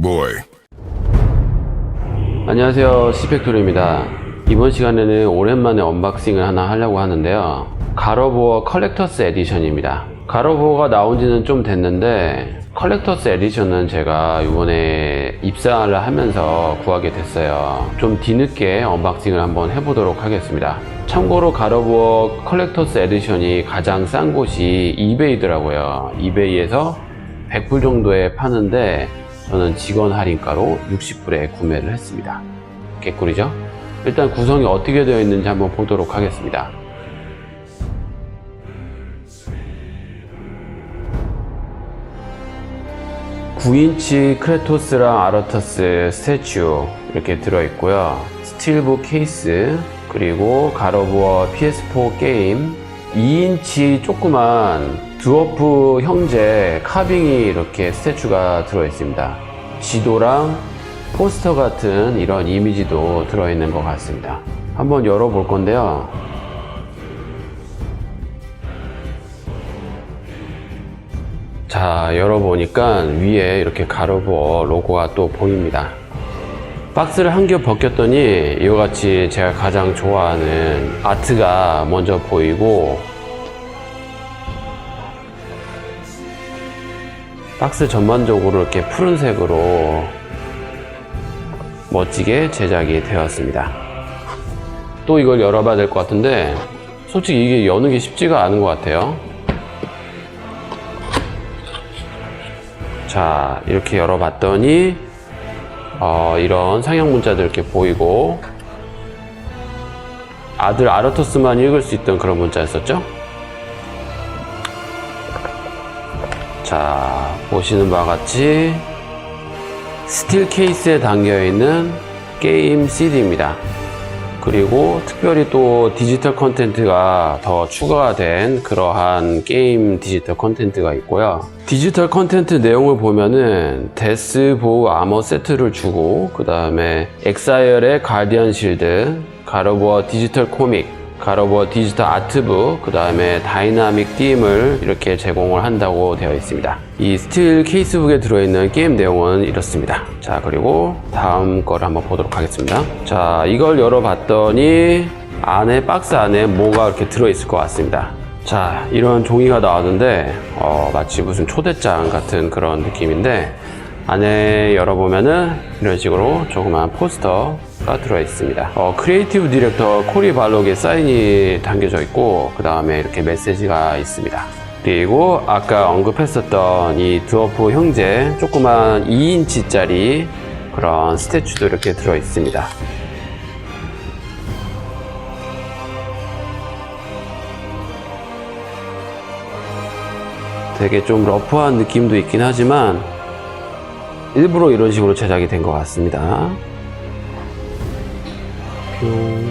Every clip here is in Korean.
boy. 안녕하세요. 시펙토리입니다. 이번 시간에는 오랜만에 언박싱을 하나 하려고 하는데요. 가로보어 컬렉터스 에디션입니다. 가로보어가 나온 지는 좀 됐는데 컬렉터스 에디션은 제가 이번에 입사를 하면서 구하게 됐어요. 좀 뒤늦게 언박싱을 한번 해보도록 하겠습니다. 참고로 가로보어 컬렉터스 에디션이 가장 싼 곳이 이베이더라고요. 이베이에서 100불 정도에 파는데 저는 직원 할인가로 60불에 구매를 했습니다. 개꿀이죠? 일단 구성이 어떻게 되어 있는지 한번 보도록 하겠습니다. (9인치) 크레토스랑 아르터스 스태츄 이렇게 들어있고요 스틸북 케이스 그리고 가로부어 PS4 게임 2인치 조그만 드워프 형제 카빙이 이렇게 스태츄가 들어있습니다. 지도랑 포스터 같은 이런 이미지도 들어있는 것 같습니다. 한번 열어볼 건데요. 자, 열어보니까 위에 이렇게 가로부어 로고가 또 보입니다. 박스를 한 겹 벗겼더니 이와 같이 제가 가장 좋아하는 아트가 먼저 보이고 박스 전반적으로 이렇게 푸른색으로 멋지게 제작이 되었습니다. 또 이걸 열어봐야 될 것 같은데 솔직히 이게 여는 게 쉽지가 않은 것 같아요. 자, 이렇게 열어봤더니 어, 이런 상형 문자들 이렇게 보이고 아들 아르토스만 읽을 수 있던 그런 문자였었죠? 자, 보시는 바와 같이 스틸 케이스에 담겨 있는 게임 CD입니다. 그리고 특별히 또 디지털 컨텐츠가 더 추가가 된 그러한 게임 디지털 컨텐츠가 있고요. 디지털 컨텐츠 내용을 보면은 데스 보우 아머 세트를 주고 그 다음에 엑사이얼의 가디언 실드, 가로버 디지털 코믹, 가로버 디지털 아트북, 그 다음에 다이나믹 띠임을 이렇게 제공을 한다고 되어 있습니다. 이 스틸 케이스북에 들어있는 게임 내용은 이렇습니다. 자, 그리고 다음 거를 한번 보도록 하겠습니다. 자, 이걸 열어봤더니 안에 박스 안에 뭐가 이렇게 들어있을 것 같습니다. 자, 이런 종이가 나왔는데 어, 마치 무슨 초대장 같은 그런 느낌인데 안에 열어보면은 이런 식으로 조그만 포스터 가 들어있습니다. 어, 크리에이티브 디렉터 코리 발록의 사인이 담겨져 있고 그 다음에 이렇게 메시지가 있습니다. 그리고 아까 언급했었던 이 드워프 형제 조그만 2인치짜리 그런 스태츄도 이렇게 들어 있습니다. 되게 좀 러프한 느낌도 있긴 하지만 일부러 이런 식으로 제작이 된 것 같습니다. 뿅.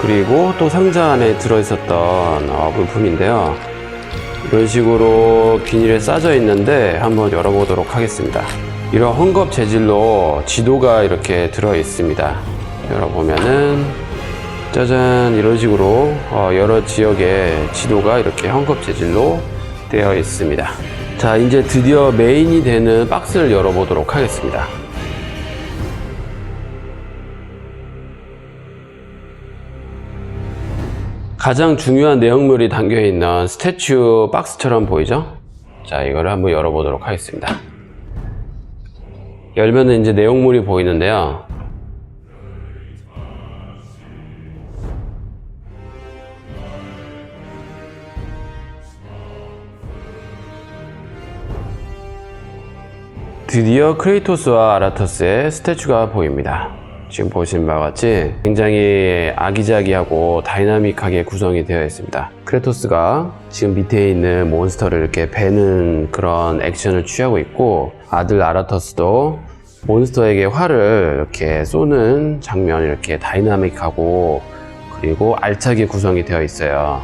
그리고 또 상자 안에 들어있었던 어, 물품인데요. 이런 식으로 비닐에 싸져 있는데 한번 열어보도록 하겠습니다. 이런 헝겊 재질로 지도가 이렇게 들어 있습니다. 열어보면은 짜잔 이런 식으로 어, 여러 지역의 지도가 이렇게 헝겊 재질로 되어 있습니다. 자 이제 드디어 메인이 되는 박스를 열어보도록 하겠습니다. 가장 중요한 내용물이 담겨 있는 스태츄 박스처럼 보이죠? 자 이거를 한번 열어보도록 하겠습니다. 열면은 이제 내용물이 보이는데요. 드디어 크레이토스와 아라토스의 스태츄가 보입니다. 지금 보신 바와 같이 굉장히 아기자기하고 다이나믹하게 구성이 되어 있습니다. 크레토스가 지금 밑에 있는 몬스터를 이렇게 베는 그런 액션을 취하고 있고 아들 아라토스도 몬스터에게 활을 이렇게 쏘는 장면이 이렇게 다이나믹하고 그리고 알차게 구성이 되어 있어요.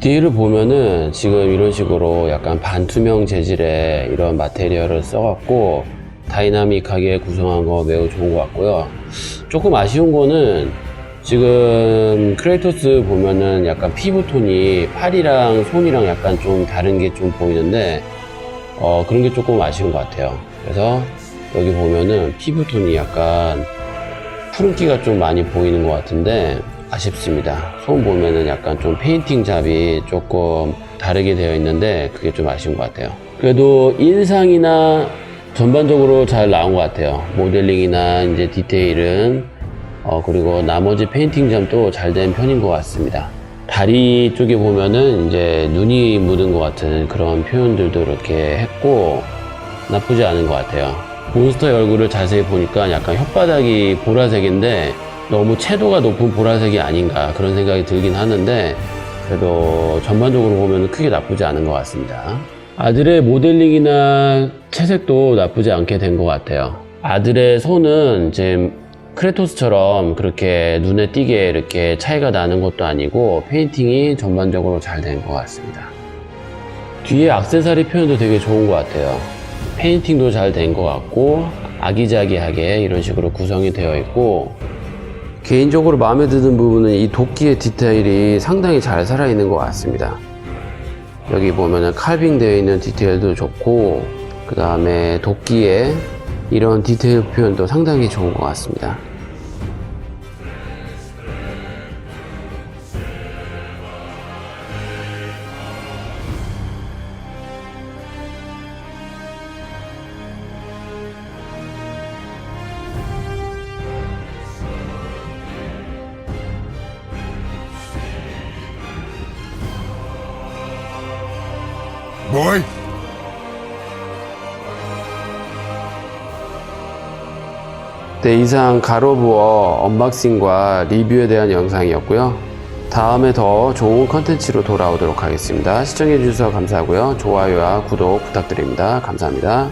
디테일을 보면은 지금 이런 식으로 약간 반투명 재질의 이런 마테리얼을 써갖고 다이나믹하게 구성한 거 매우 좋은 것 같고요. 조금 아쉬운 거는 지금 크레이토스 보면은 약간 피부톤이 팔이랑 손이랑 약간 좀 다른 게 좀 보이는데 어, 그런 게 조금 아쉬운 것 같아요. 그래서 여기 보면은 피부톤이 약간 푸른기가 좀 많이 보이는 것 같은데 아쉽습니다. 손 보면은 약간 좀 페인팅 잡이 조금 다르게 되어 있는데 그게 좀 아쉬운 것 같아요. 그래도 인상이나 전반적으로 잘 나온 것 같아요. 모델링이나 이제 디테일은 어, 그리고 나머지 페인팅 점도 잘 된 편인 것 같습니다. 다리 쪽에 보면은 이제 눈이 묻은 것 같은 그런 표현들도 이렇게 했고 나쁘지 않은 것 같아요. 몬스터의 얼굴을 자세히 보니까 약간 혓바닥이 보라색인데 너무 채도가 높은 보라색이 아닌가 그런 생각이 들긴 하는데 그래도 전반적으로 보면 크게 나쁘지 않은 것 같습니다. 아들의 모델링이나 채색도 나쁘지 않게 된 것 같아요. 아들의 손은 지금 크레토스처럼 그렇게 눈에 띄게 이렇게 차이가 나는 것도 아니고 페인팅이 전반적으로 잘 된 것 같습니다. 뒤에 악세사리 표현도 되게 좋은 것 같아요. 페인팅도 잘 된 것 같고 아기자기하게 이런 식으로 구성이 되어 있고 개인적으로 마음에 드는 부분은 이 도끼의 디테일이 상당히 잘 살아있는 것 같습니다. 여기 보면은 칼빙 되어 있는 디테일도 좋고 그 다음에 도끼의 이런 디테일 표현도 상당히 좋은 것 같습니다. 네, 이상 가로부어 언박싱과 리뷰에 대한 영상이었고요. 다음에 더 좋은 컨텐츠로 돌아오도록 하겠습니다. 시청해주셔서 감사하고요. 좋아요와 구독 부탁드립니다. 감사합니다.